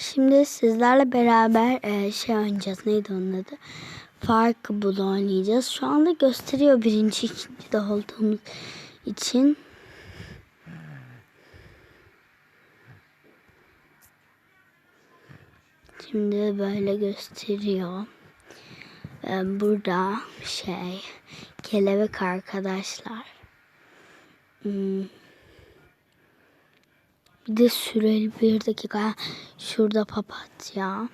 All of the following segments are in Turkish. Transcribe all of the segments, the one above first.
Şimdi sizlerle beraber e, şey oynayacağız. Neydi onun adı? Farkı bul oynayacağız. Şu anda gösteriyor birinci, ikinci de olduğumuz için. Şimdi böyle gösteriyor. E, burada şey kelebek arkadaşlar. Hmm. Bir de süreli bir dakika. Şurada papatya.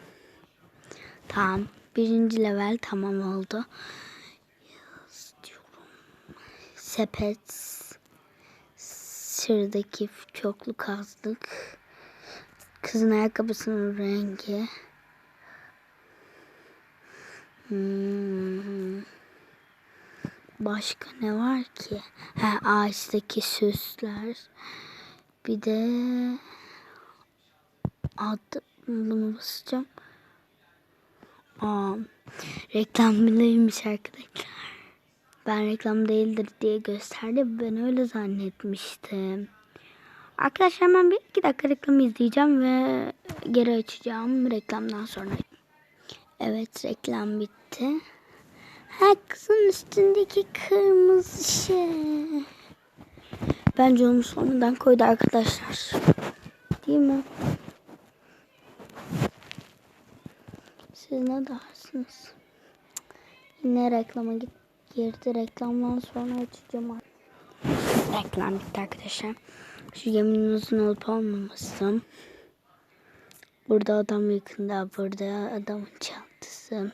Tamam. Birinci level tamam oldu. Sepet. Sıradaki çoklu kazdık. Kızın ayakkabısının rengi. Hmm. Başka ne var ki? Ha, ağaçtaki süsler. Bir de adı bunu basacağım. Aa, reklam bileymiş arkadaşlar. Ben reklam değildir diye gösterdi. Ben öyle zannetmiştim. Arkadaşlar ben bir iki dakika reklam izleyeceğim ve geri açacağım reklamdan sonra. Evet reklam bitti. Ha kızın üstündeki kırmızı şey. Bence onu sonradan koydu arkadaşlar. Değil mi? Siz ne dersiniz? Yine reklama git girdi. Reklamdan sonra açacağım. Reklam bitti arkadaşlar. Şu geminin uzun olup olmaması. Burada adam yakında. Burada adamın çantası.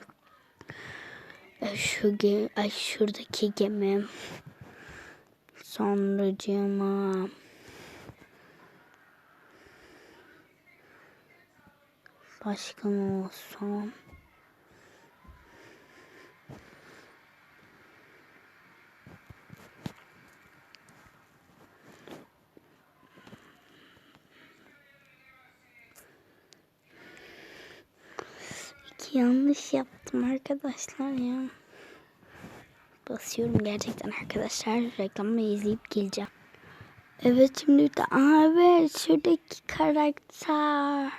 Şu ge ay şuradaki gemi. Sonracığıma başka ne olsun? İki yanlış yaptım arkadaşlar ya. Basıyorum gerçekten arkadaşlar. Reklamı izleyip geleceğim. Evet şimdi de abi şuradaki karakter.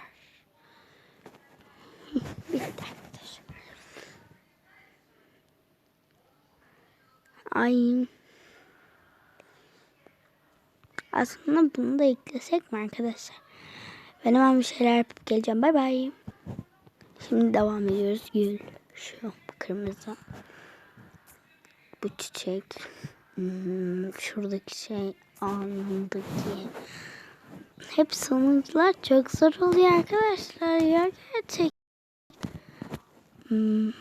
Bitti arkadaşlar. Ay. Aslında bunu da eklesek mi arkadaşlar? Ben hemen bir şeyler yapıp geleceğim. Bay bay. Şimdi devam ediyoruz. Gül. Şu kırmızı. Bu çiçek. Hmm, şuradaki şey alnındaki. Hep sonuçlar çok zor oluyor arkadaşlar ya gerçek. Hmm.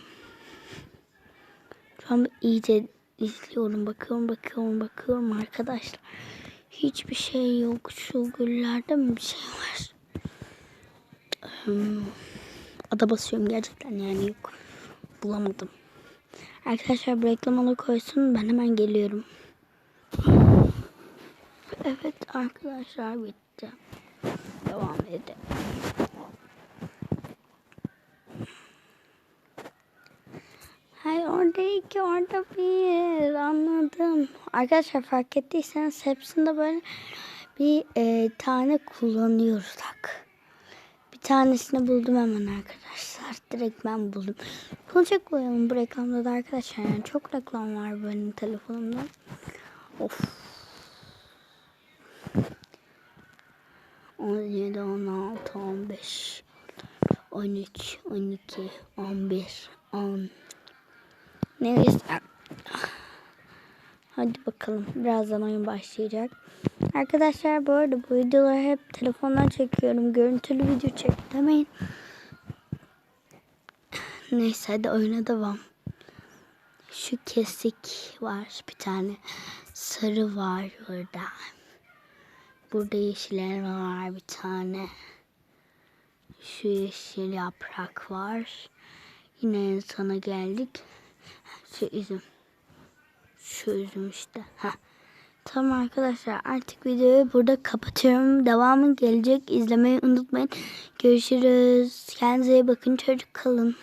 Şu an iyice izliyorum, bakıyorum, bakıyorum, bakıyorum arkadaşlar. Hiçbir şey yok. Şu güllerde mi bir şey var? Hmm. Ada basıyorum gerçekten yani yok. Bulamadım. Arkadaşlar bir reklam koysun ben hemen geliyorum. Evet arkadaşlar bitti. Devam edelim. Hayır orada iki orada bir anladım. Arkadaşlar fark ettiyseniz hepsinde böyle bir e, tane kullanıyoruz. Bir tanesini buldum hemen arkadaşlar. Direkt ben buldum. Kullanacak koyalım bu reklamda da arkadaşlar. Yani çok reklam var benim telefonumda. Of. 17, 16, 15, 13, 12, 11, 10. Neyse. Hadi bakalım. Birazdan oyun başlayacak. Arkadaşlar bu arada bu videoları hep telefondan çekiyorum. Görüntülü video çek demeyin. Neyse hadi oyuna devam. Şu kesik var bir tane. Sarı var burada. Burada yeşiller var bir tane. Şu yeşil yaprak var. Yine en geldik. Şu üzüm. Şu üzüm işte. Heh. Tamam arkadaşlar artık videoyu burada kapatıyorum. Devamı gelecek. İzlemeyi unutmayın. Görüşürüz. Kendinize iyi bakın. Çocuk kalın.